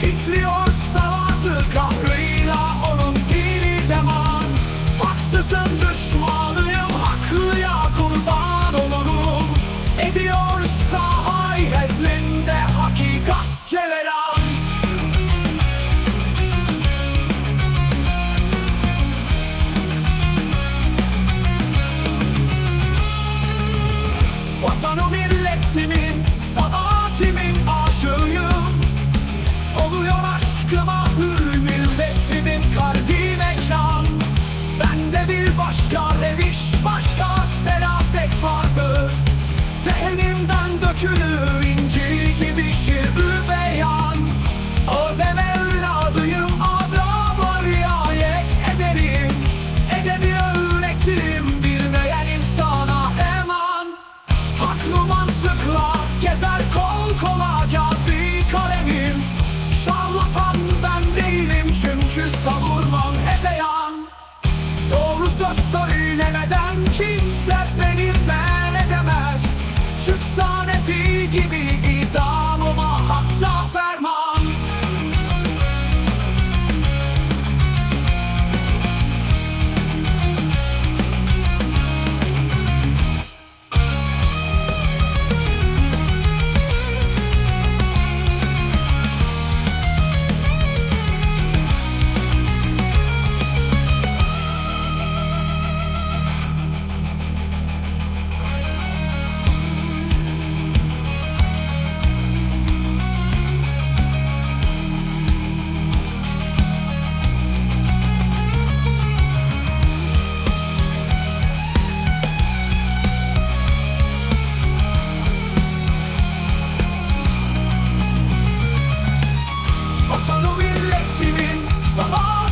Titriyor salatı kahrıyla onun dili deman. Haksızın düşmanıyım haklıya kurban olurum. Ediyorsa hayezlinde hakikat cevelan Vatanı milletimin, saatimin Dökülür inci gibi şiir beyan. Adem evladıyım, adama riayet ederim. Edebi öğretirim bilmeyen insana eman. Haklı mantıkla gezer kol kola gazi kalemim. Şarlatan ben değilim çünkü savurmam hezeyan. Doğru söz söylemeden kimse beni ben edemez. Çıksa nefi gibi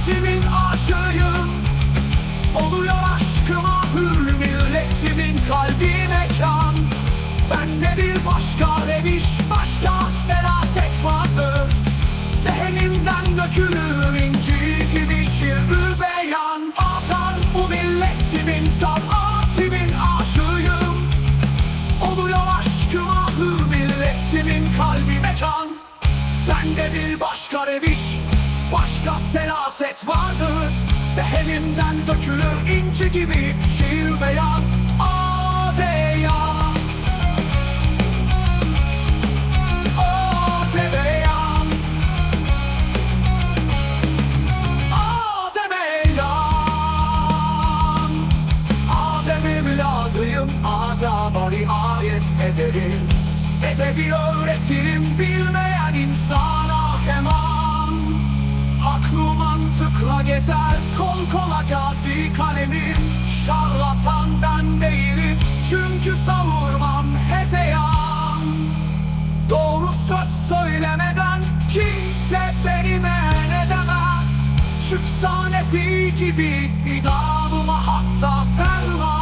saatimin aşığıyım. Oluyor aşkıma hür milletimin kalbi mekan. Bende bir başka reviş, başka selaset vardır. Zehenimden dökülür inci gibi şiir beyan Atan bu milletimin, saatimin aşığıyım. Oluyor aşkıma hür milletimin kalbi mekan. Bende bir başka reviş Başka selaset vardır. Zehenimden dökülür inci gibi şiir beyan. Adeya Adebeyan Adebeyan Adem evladıyım Adama riayet ederim. Edebi öğretirim bilmeyen insana hemen Aklı mantıkla gezer kol kola gazi kalemim Şarlatan ben değilim çünkü savurmam hezeyan. Doğru söz söylemeden kimse beni men edemez Çıksa nefi gibi idamıma hatta ferman